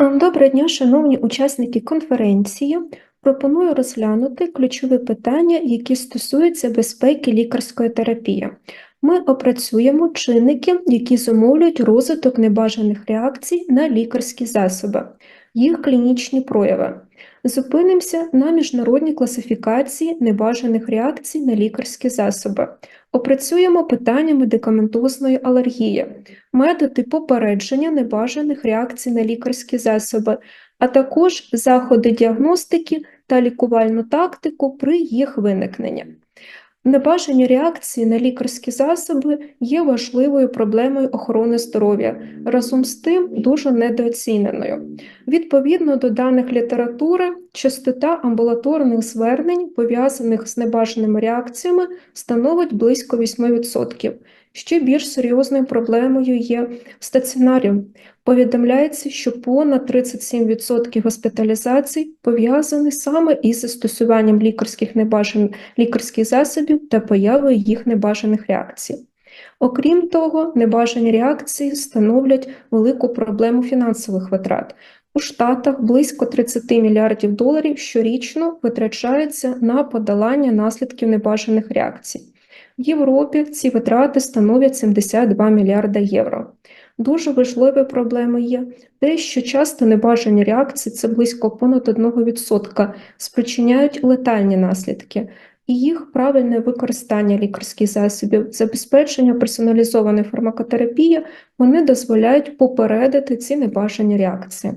Ем, Доброго дня, шановні учасники конференції. Пропоную розглянути ключові питання, які стосуються безпеки лікарської терапії. Ми опрацюємо чинники, які зумовлюють розвиток небажаних реакцій на лікарські засоби, їх клінічні прояви. Зупинимося на міжнародній класифікації небажаних реакцій на лікарські засоби. Опрацюємо питання медикаментозної алергії, методи попередження небажаних реакцій на лікарські засоби, а також заходи діагностики та лікувальну тактику при їх виникненні. Небажані реакції на лікарські засоби є важливою проблемою охорони здоров'я, разом з тим дуже недооціненою. Відповідно до даних літератури, частота амбулаторних звернень, пов'язаних з небажаними реакціями, становить близько 8%. Ще більш серйозною проблемою є стаціонарі. Повідомляється, що понад 37% госпіталізацій пов'язані саме із застосуванням лікарських небажаних лікарських засобів та появою їх небажаних реакцій. Окрім того, небажані реакції становлять велику проблему фінансових витрат. У Штатах близько 30 мільярдів доларів щорічно витрачається на подолання наслідків небажаних реакцій. В Європі ці витрати становлять 72 мільярда євро. Дуже важливою проблемою є те, що часто небажані реакції, це близько понад 1%, спричиняють летальні наслідки, і їх правильне використання лікарських засобів, забезпечення персоналізованої фармакотерапії, вони дозволяють попередити ці небажані реакції.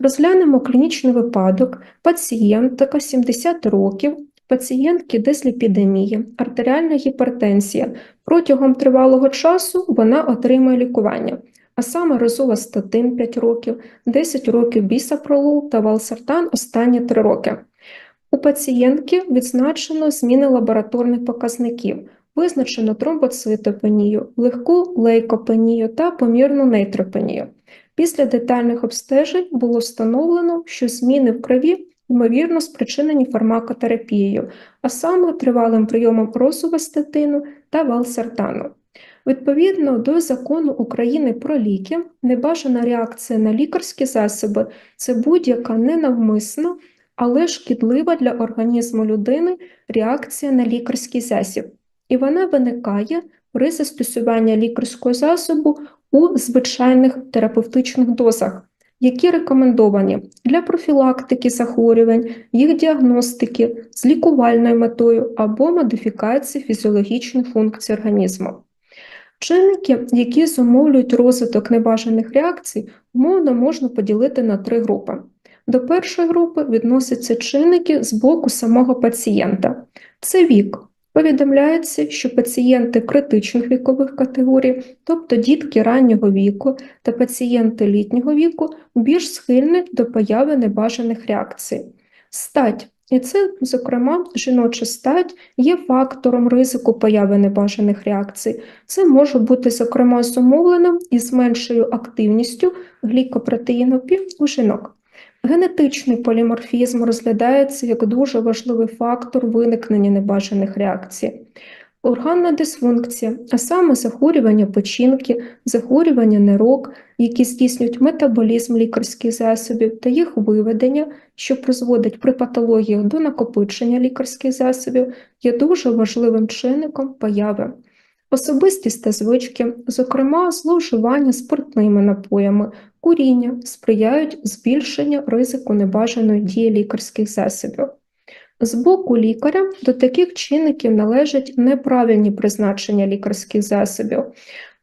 Розглянемо клінічний випадок пацієнтка 70 років, пацієнтки дисліпідемії, артеріальна гіпертензія. Протягом тривалого часу вона отримує лікування, а саме розовастатин 5 років, 10 років бісапролол та валсартан останні 3 роки. У пацієнтки відзначено зміни лабораторних показників, визначено тромбоцитопенію, легку лейкопенію та помірну нейтропенію. Після детальних обстежень було встановлено, що зміни в крові ймовірно спричинені фармакотерапією, а саме тривалим прийомом росувастатину та валсартану. Відповідно до закону України про ліки, небажана реакція на лікарські засоби це будь-яка ненавмисна, але шкідлива для організму людини реакція на лікарський засіб, і вона виникає при застосуванні лікарського засобу у звичайних терапевтичних дозах, які рекомендовані для профілактики захворювань, їх діагностики з лікувальною метою або модифікації фізіологічної функції організму. Чинники, які зумовлюють розвиток небажаних реакцій, умовно можна поділити на три групи. До першої групи відносяться чинники з боку самого пацієнта. Це вік. Повідомляється, що пацієнти критичних вікових категорій, тобто дітки раннього віку та пацієнти літнього віку, більш схильні до появи небажаних реакцій. Стать, і це, зокрема, жіноча стать є фактором ризику появи небажаних реакцій. Це може бути, зокрема, зумовлено із меншою активністю глікопротеїнопів у жінок. Генетичний поліморфізм розглядається як дуже важливий фактор виникнення небажаних реакцій. Органна дисфункція, а саме захворювання печінки, захворювання нирок, які здійснюють метаболізм лікарських засобів та їх виведення, що призводить при патологіях до накопичення лікарських засобів, є дуже важливим чинником появи. Особистість та звички, зокрема зловживання спиртними напоями, куріння, сприяють збільшенню ризику небажаної дії лікарських засобів. З боку лікаря до таких чинників належать неправильні призначення лікарських засобів,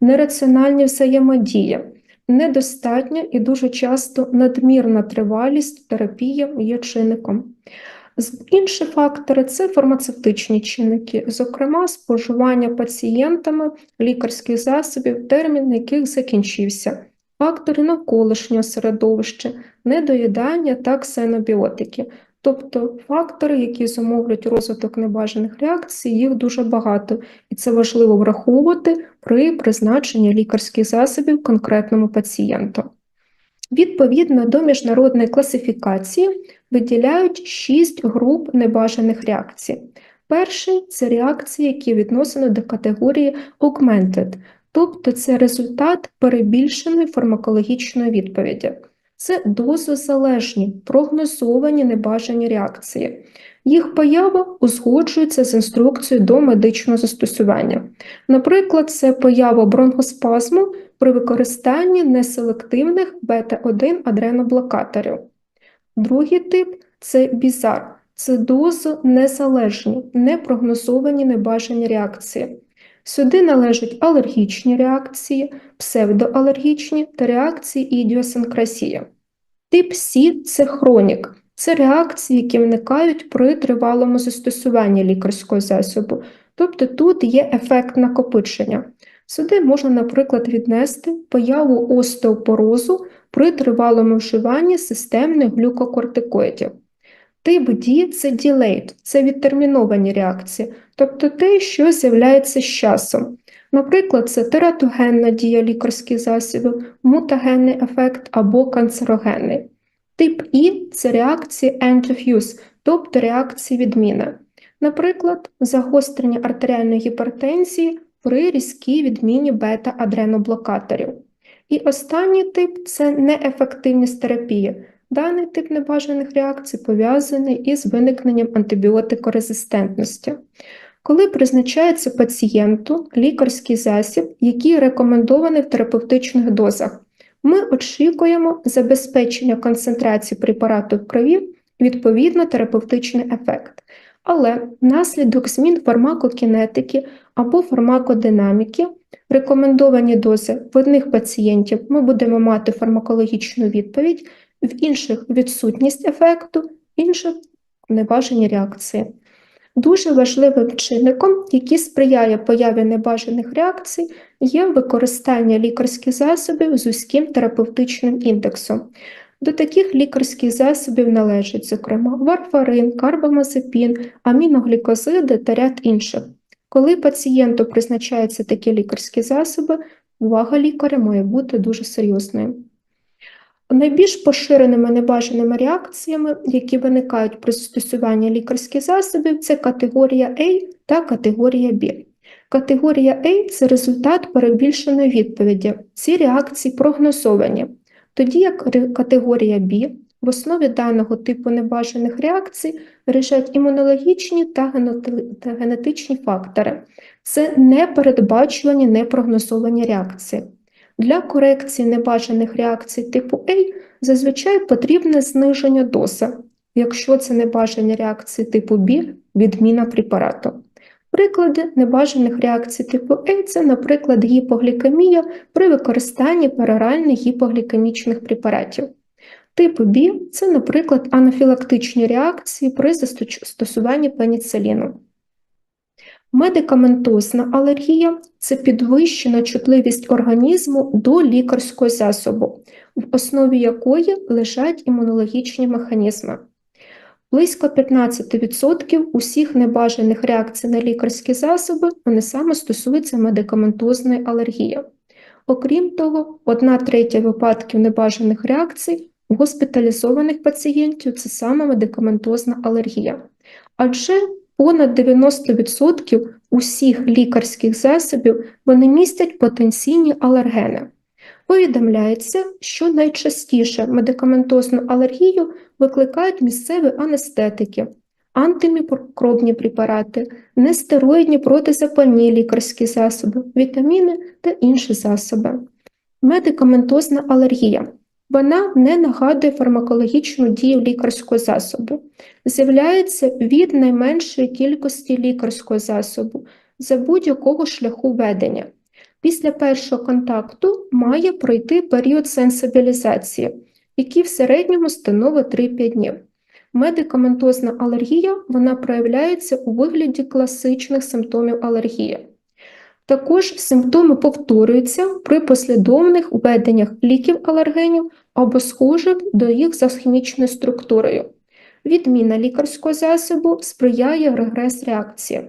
нераціональні взаємодії, недостатня і дуже часто надмірна тривалість терапії є чинником. Інші фактори це фармацевтичні чинники, зокрема, споживання пацієнтами лікарських засобів, термін яких закінчився, фактори навколишнього середовища, недоїдання та ксенобіотики, тобто фактори, які зумовлюють розвиток небажаних реакцій, їх дуже багато, і це важливо враховувати при призначенні лікарських засобів конкретному пацієнту. Відповідно до міжнародної класифікації виділяють шість груп небажаних реакцій. Перший це реакції, які відносені до категорії augmented, тобто це результат перебільшеної фармакологічної відповіді. це дозозалежні, прогнозовані небажані реакції. Їх поява узгоджується з інструкцією до медичного застосування. Наприклад, це поява бронхоспазму при використанні неселективних бета-1 адреноблокаторів. Другий тип це бізар, це дозонезалежні, непрогнозовані небажані реакції. Сюди належать алергічні реакції, псевдоалергічні та реакції ідіосинкрасія. Тип С це хронік, це реакції, які виникають при тривалому застосуванні лікарського засобу, тобто тут є ефект накопичення. Сюди можна, наприклад, віднести появу остеопорозу при тривалому вживанні системних глюкокортикоїдів. Тип D – це delayed, це відтерміновані реакції, тобто те, що з'являється з часом. Наприклад, це тератогенна дія лікарських засобів, мутагенний ефект або канцерогенний. Тип І це реакції end of use, тобто реакції відміни. Наприклад, загострення артеріальної гіпертензії при різкій відміні бета-адреноблокаторів. І останній тип це неефективність терапії. Даний тип небажаних реакцій пов'язаний із виникненням антибіотикорезистентності. Коли призначається пацієнту лікарський засіб, який рекомендований в терапевтичних дозах, ми очікуємо забезпечення концентрації препарату в крові, відповідно терапевтичний ефект. Але внаслідок змін фармакокінетики або фармакодинаміки рекомендовані дози в одних пацієнтів ми будемо мати фармакологічну відповідь, в інших відсутність ефекту, інших небажані реакції. Дуже важливим чинником, який сприяє появі небажаних реакцій, є використання лікарських засобів з вузьким терапевтичним індексом. До таких лікарських засобів належать, зокрема, варфарин, карбамазепін, аміноглікозиди та ряд інших. Коли пацієнту призначаються такі лікарські засоби, увага лікаря має бути дуже серйозною. Найбільш поширеними небажаними реакціями, які виникають при застосуванні лікарських засобів, це категорія А та категорія Б. Категорія А це результат перебільшеної відповіді. Ці реакції прогнозовані, тоді як категорія Б в основі даного типу небажаних реакцій лежать імунологічні та генетичні фактори. Це непередбачувані, непрогнозовані реакції. Для корекції небажаних реакцій типу А зазвичай потрібне зниження дози, якщо це небажані реакції типу Б відміна препарату. Приклади небажаних реакцій типу А це, наприклад, гіпоглікемія при використанні пероральних гіпоглікемічних препаратів. Тип Б це, наприклад, анафілактичні реакції при застосуванні пеніциліну. Медикаментозна алергія це підвищена чутливість організму до лікарського засобу, в основі якої лежать імунологічні механізми. Близько 15% усіх небажаних реакцій на лікарські засоби вони саме стосуються медикаментозної алергії. Окрім того, одна третя випадків небажаних реакцій в госпіталізованих пацієнтів це саме медикаментозна алергія. Адже Понад 90% усіх лікарських засобів вони містять потенційні алергени. Повідомляється, що найчастіше медикаментозну алергію викликають місцеві анестетики, антимікробні препарати, нестероїдні протизапальні лікарські засоби, вітаміни та інші засоби. Медикаментозна алергія вона не нагадує фармакологічну дію лікарського засобу, з'являється від найменшої кількості лікарського засобу за будь-якого шляху ведення. Після першого контакту має пройти період сенсибілізації, який в середньому становить 3-5 днів. Медикаментозна алергія вона проявляється у вигляді класичних симптомів алергії. Також симптоми повторюються при послідовних введеннях ліків алергенів або схожих до їх за хімічною структурою. Відміна лікарського засобу сприяє регрес реакції.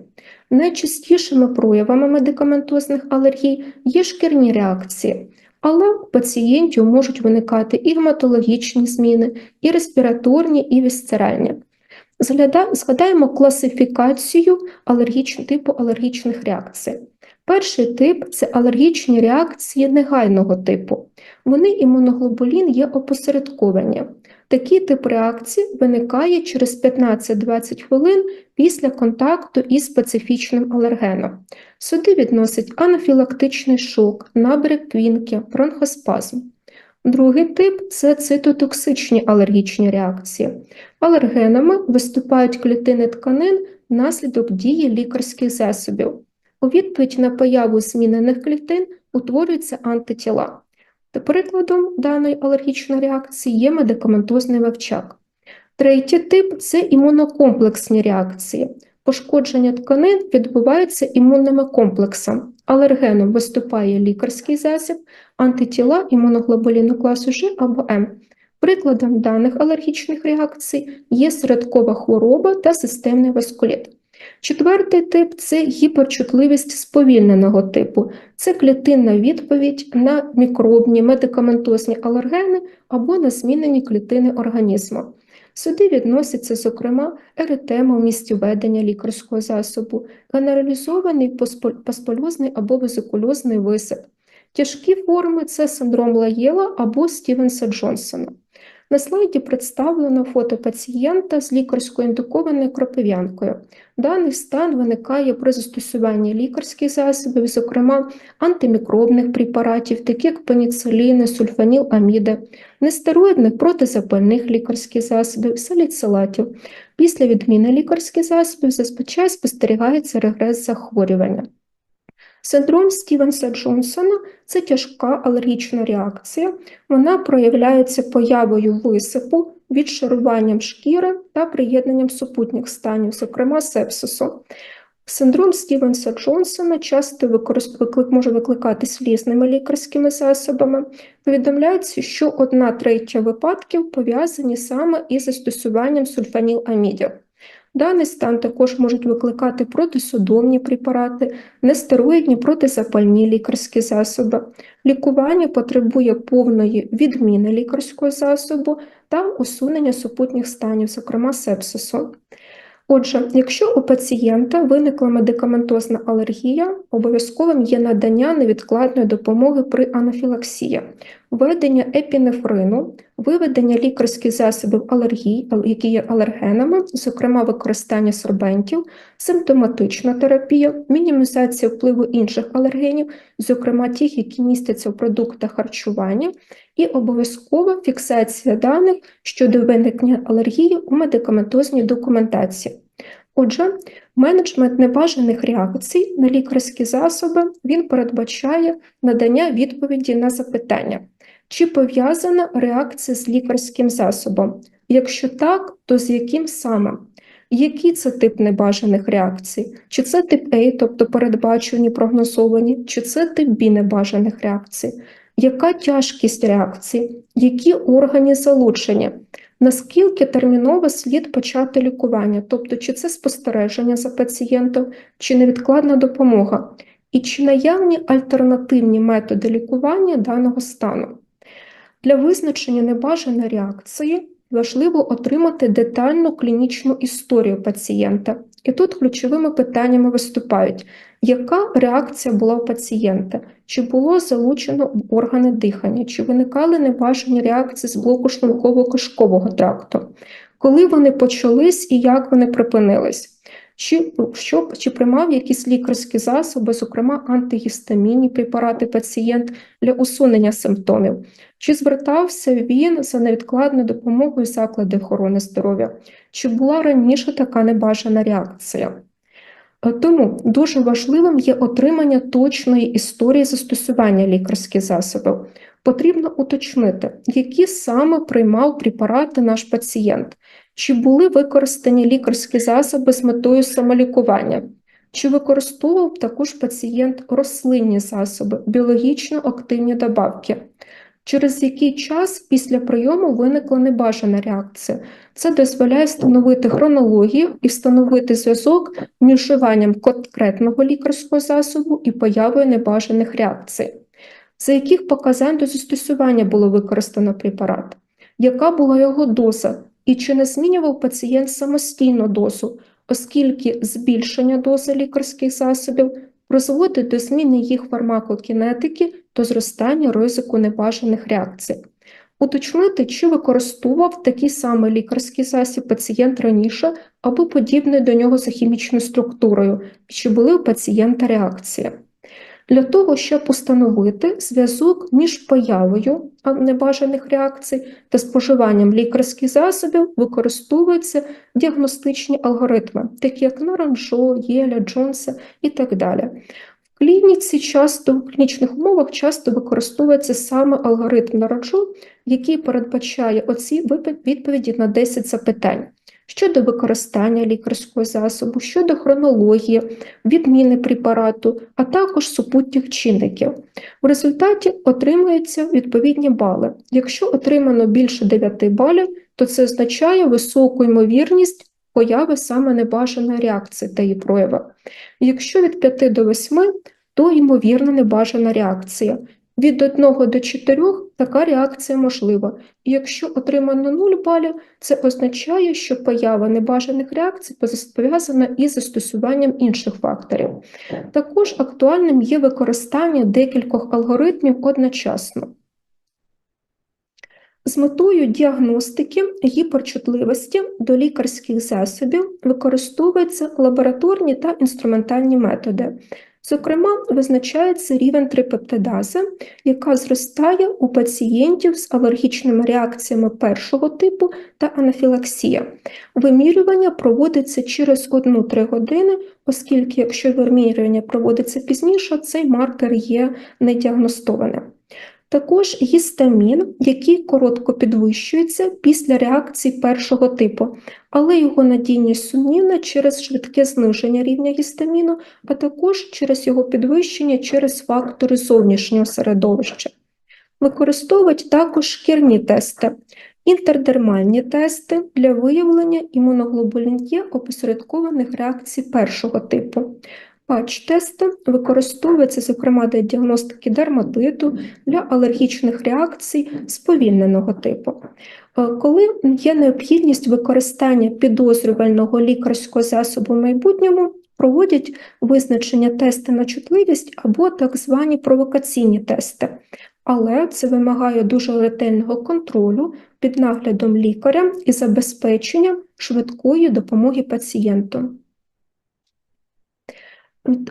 Найчастішими проявами медикаментозних алергій є шкірні реакції, але у пацієнтів можуть виникати і гематологічні зміни, і респіраторні, і вісцеральні. Згадаємо класифікацію алергіч... типу алергічних реакцій. Перший тип це алергічні реакції негайного типу. Вони імуноглобулін є опосередковані. Такий тип реакції виникає через 15-20 хвилин після контакту із специфічним алергеном. Сюди відносять анафілактичний шок, набряк квінки, бронхоспазм. Другий тип це цитотоксичні алергічні реакції. Алергенами виступають клітини тканин внаслідок дії лікарських засобів. У відповідь на появу змінених клітин утворюються антитіла. Та прикладом даної алергічної реакції є медикаментозний вивчак. Третій тип це імунокомплексні реакції. Пошкодження тканин відбувається імунними комплексами. Алергеном виступає лікарський засіб, антитіла імуноглобуліну класу Ж або М. Прикладом даних алергічних реакцій є середкова хвороба та системний васкуліт. Четвертий тип це гіперчутливість сповільненого типу. Це клітинна відповідь на мікробні медикаментозні алергени або на змінені клітини організму. Сюди відносяться, зокрема, еретема в місці введення лікарського засобу, генералізований паспольозний або везикульозний висип. Тяжкі форми це синдром Лаєла або Стівенса Джонсона. На слайді представлено фото пацієнта з лікарською індукованою кропив'янкою. Даний стан виникає при застосуванні лікарських засобів, зокрема антимікробних препаратів, таких як пеніциліни, сульфаніл, аміди, нестероїдних протизапальних лікарських засобів, саліцилатів. Після відміни лікарських засобів зазвичай спостерігається регрес захворювання. Синдром Стівенса Джонсона це тяжка алергічна реакція. Вона проявляється появою висипу, відшаруванням шкіри та приєднанням супутніх станів, зокрема сепсису. Синдром Стівенса Джонсона часто виклик... може викликатись різними лікарськими засобами. Повідомляється, що одна третя випадків пов'язані саме із застосуванням сульфаніламідів. Даний стан також можуть викликати протисудомні препарати, нестероїдні протизапальні лікарські засоби. Лікування потребує повної відміни лікарського засобу та усунення супутніх станів, зокрема сепсису. Отже, якщо у пацієнта виникла медикаментозна алергія, обов'язковим є надання невідкладної допомоги при анафілаксії, введення епінефрину, виведення лікарських засобів алергії, які є алергенами, зокрема використання сорбентів, симптоматична терапія, мінімізація впливу інших алергенів, зокрема тих, які містяться в продуктах харчування, і обов'язкова фіксація даних щодо виникнення алергії у медикаментозній документації. Отже, менеджмент небажаних реакцій на лікарські засоби він передбачає надання відповіді на запитання, чи пов'язана реакція з лікарським засобом. Якщо так, то з яким саме? Який це тип небажаних реакцій? Чи це тип А, тобто передбачені, прогнозовані, чи це тип Б небажаних реакцій? Яка тяжкість реакцій? Які органи залучені? Наскільки терміново слід почати лікування, тобто чи це спостереження за пацієнтом, чи невідкладна допомога, і чи наявні альтернативні методи лікування даного стану? Для визначення небажаної реакції важливо отримати детальну клінічну історію пацієнта. І тут ключовими питаннями виступають, яка реакція була у пацієнта, чи було залучено в органи дихання, чи виникали небажані реакції з блоку шлунково-кишкового тракту, коли вони почались і як вони припинились? Чи що, чи приймав якісь лікарські засоби, зокрема антигістамінні препарати пацієнт для усунення симптомів, чи звертався він за невідкладною допомогою заклади охорони здоров'я, чи була раніше така небажана реакція? Е, тому дуже важливим є отримання точної історії застосування лікарських засобів. Потрібно уточнити, які саме приймав препарати наш пацієнт, чи були використані лікарські засоби з метою самолікування, чи використовував також пацієнт рослинні засоби, біологічно активні добавки, через який час після прийому виникла небажана реакція. Це дозволяє встановити хронологію і встановити зв'язок між вживанням конкретного лікарського засобу і появою небажаних реакцій, за яких показань до застосування було використано препарат, яка була його доза, і чи не змінював пацієнт самостійно дозу, оскільки збільшення дози лікарських засобів призводить до зміни їх фармакокінетики та зростання ризику небажаних реакцій. Уточнити, чи використовував такий самий лікарський засіб пацієнт раніше або подібний до нього за хімічною структурою, чи були у пацієнта реакції. Для того, щоб установити зв'язок між появою небажаних реакцій та споживанням лікарських засобів, використовуються діагностичні алгоритми, такі як Наранжо, Єля, Джонса і так далі. В клініці часто в клінічних умовах часто використовується саме алгоритм Наранжо, який передбачає оці відповіді на 10 запитань щодо використання лікарського засобу, щодо хронології, відміни препарату, а також супутніх чинників. В результаті отримуються відповідні бали. Якщо отримано більше 9 балів, то це означає високу ймовірність появи саме небажаної реакції та її прояви. Якщо від 5 до 8, то ймовірно небажана реакція. Від 1 до 4 така реакція можлива, і якщо отримано 0 балів, це означає, що поява небажаних реакцій пов'язана із застосуванням інших факторів. Також актуальним є використання декількох алгоритмів одночасно. З метою діагностики гіперчутливості до лікарських засобів використовуються лабораторні та інструментальні методи. Зокрема, визначається рівень трипептидази, яка зростає у пацієнтів з алергічними реакціями першого типу та анафілаксія. Вимірювання проводиться через 1-3 години, оскільки, якщо вимірювання проводиться пізніше, цей маркер є недіагностованим. Також гістамін, який коротко підвищується після реакції першого типу, але його надійність сумнівна через швидке зниження рівня гістаміну, а також через його підвищення через фактори зовнішнього середовища. Використовують також шкірні тести, інтердермальні тести для виявлення імуноглобулін Є опосередкованих реакцій першого типу. Патч-тести використовуються, зокрема, для діагностики дерматиту, для алергічних реакцій сповільненого типу. Е, коли є необхідність використання підозрювального лікарського засобу в майбутньому, проводять визначення тести на чутливість або так звані провокаційні тести. Але це вимагає дуже ретельного контролю під наглядом лікаря і забезпечення швидкої допомоги пацієнту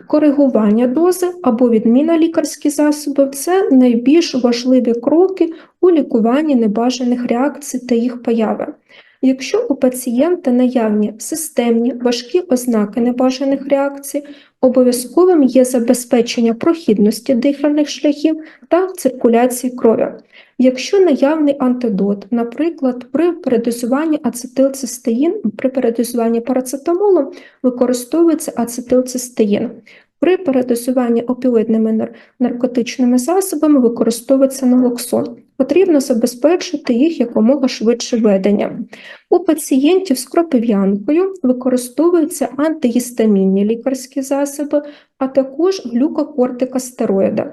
коригування дози або відміна лікарських засобів це найбільш важливі кроки у лікуванні небажаних реакцій та їх появи. Якщо у пацієнта наявні системні важкі ознаки небажаних реакцій, обов'язковим є забезпечення прохідності дихальних шляхів та циркуляції крові. Якщо наявний антидот, наприклад, при передозуванні ацетилцистеїн, при передозуванні парацетамолом використовується ацетилцистеїн. При передозуванні опіоїдними наркотичними засобами використовується налоксон. Потрібно забезпечити їх якомога швидше ведення. У пацієнтів з кропив'янкою використовуються антигістамінні лікарські засоби, а також глюкокортикостероїди.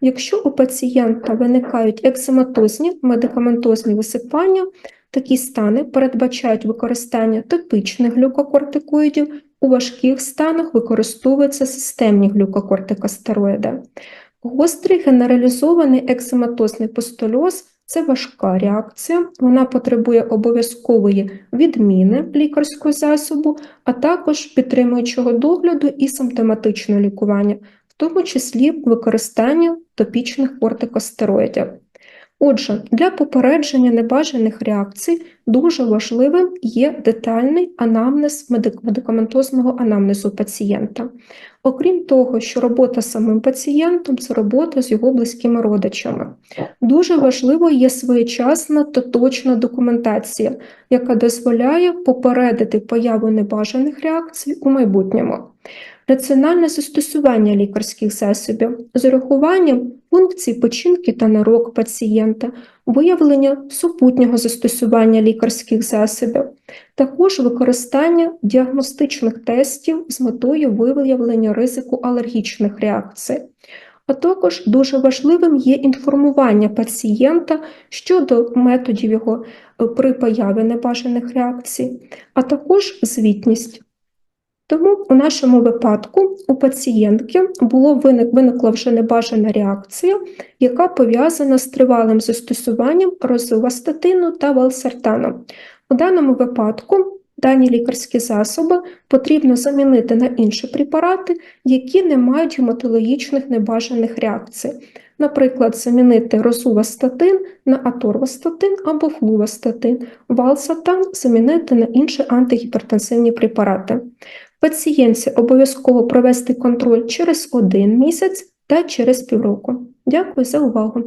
Якщо у пацієнта виникають екзематозні медикаментозні висипання, такі стани передбачають використання топічних глюкокортикоїдів, у важких станах використовуються системні глюкокортикостероїди. Гострий генералізований екзематозний постульоз це важка реакція, вона потребує обов'язкової відміни лікарського засобу, а також підтримуючого догляду і симптоматичного лікування, в тому числі використання топічних кортикостероїдів. Отже, для попередження небажаних реакцій дуже важливим є детальний анамнез медикаментозного анамнезу пацієнта. Окрім того, що робота з самим пацієнтом це робота з його близькими родичами. Дуже важливо є своєчасна та точна документація, яка дозволяє попередити появу небажаних реакцій у майбутньому. Раціональне застосування лікарських засобів з урахуванням функцій печінки та нирок пацієнта, виявлення супутнього застосування лікарських засобів, також використання діагностичних тестів з метою виявлення ризику алергічних реакцій. А також дуже важливим є інформування пацієнта щодо методів його е, при появі небажаних реакцій, а також звітність. Тому у нашому випадку у пацієнтки було виник, виникла вже небажана реакція, яка пов'язана з тривалим застосуванням розувастатину та валсартану. У даному випадку дані лікарські засоби потрібно замінити на інші препарати, які не мають гематологічних небажаних реакцій. Наприклад, замінити розувастатин на аторвастатин або флувастатин, валсатан замінити на інші антигіпертенсивні препарати. Пацієнтці обов'язково провести контроль через один місяць та через півроку. Дякую за увагу!